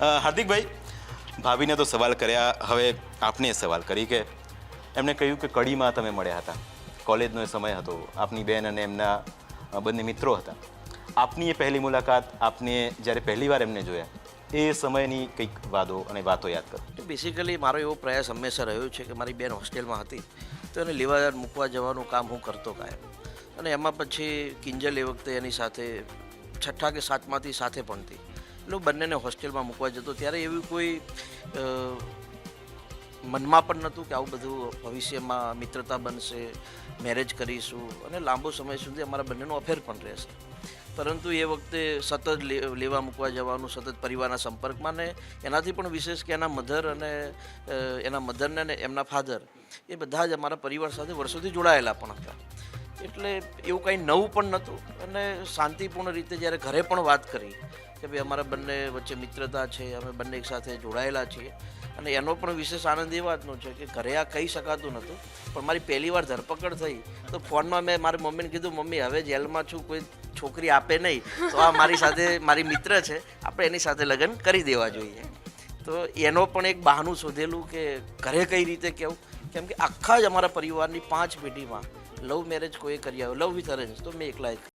હાર્દિકભાઈ, ભાભીને તો સવાલ કર્યા, હવે આપને સવાલ કરી કે એમણે કહ્યું કે કડીમાં તમે મળ્યા હતા. કોલેજનો સમય હતો, આપની બેન અને એમના બંને મિત્રો હતા. આપની એ પહેલી મુલાકાત, આપને જ્યારે પહેલી વાર એમને જોયા, એ સમયની કંઈક વાદો અને વાતો યાદ કરો. બેસિકલી મારો એવો પ્રયાસ હંમેશા રહ્યો છે કે મારી બેન હોસ્ટેલમાં હતી, તો એને લેવા મૂકવા જવાનું કામ હું કરતો કાયમ. અને એમાં પછી કિંજલ એ વખતે એની સાથે છઠ્ઠા કે સાતમાંથી સાથે ભણતી. એટલે બંનેને હોસ્ટેલમાં મૂકવા જતો, ત્યારે એવી કોઈ મનમાં પણ નહોતું કે આવું બધું ભવિષ્યમાં મિત્રતા બનશે મેરેજ કરીશું. અને લાંબો સમય સુધી અમારા બંનેનો અફેર પણ રહેશે. પરંતુ એ વખતે સતત લેવા મૂકવા જવાનું, સતત પરિવારના સંપર્કમાં ને એનાથી પણ વિશેષ કે એના મધર અને એના મધરને અને એમના ફાધર એ બધા જ અમારા પરિવાર સાથે વર્ષોથી જોડાયેલા પણ હતા. એટલે એવું કંઈ નવું પણ નહોતું. અને શાંતિપૂર્ણ રીતે જ્યારે ઘરે પણ વાત કરી કે ભાઈ અમારા બંને વચ્ચે મિત્રતા છે, અમે બંને એક સાથે જોડાયેલા છીએ. અને એનો પણ વિશેષ આનંદ એ વાતનો છે કે ઘરે આ કહી શકાતું નહોતું. પણ મારી પહેલી વાર ધરપકડ થઈ તો ફોનમાં મેં મારી મમ્મીને કીધું, મમ્મી, હવે જેલમાં છું, કોઈ છોકરી આપે નહીં. તો આ મારી સાથે, મારી મિત્ર છે, આપણે એની સાથે લગ્ન કરી દેવા જોઈએ. તો એનો પણ એક બહાનું શોધેલું કે ઘરે કઈ રીતે કેવું? કેમ કે આખા જ અમારા પરિવારની પાંચ પેઢીમાં લવ મેરેજ કોઈ કરી આવ્યો લવ વિથ અરેન્જ તો મેં એકલા જ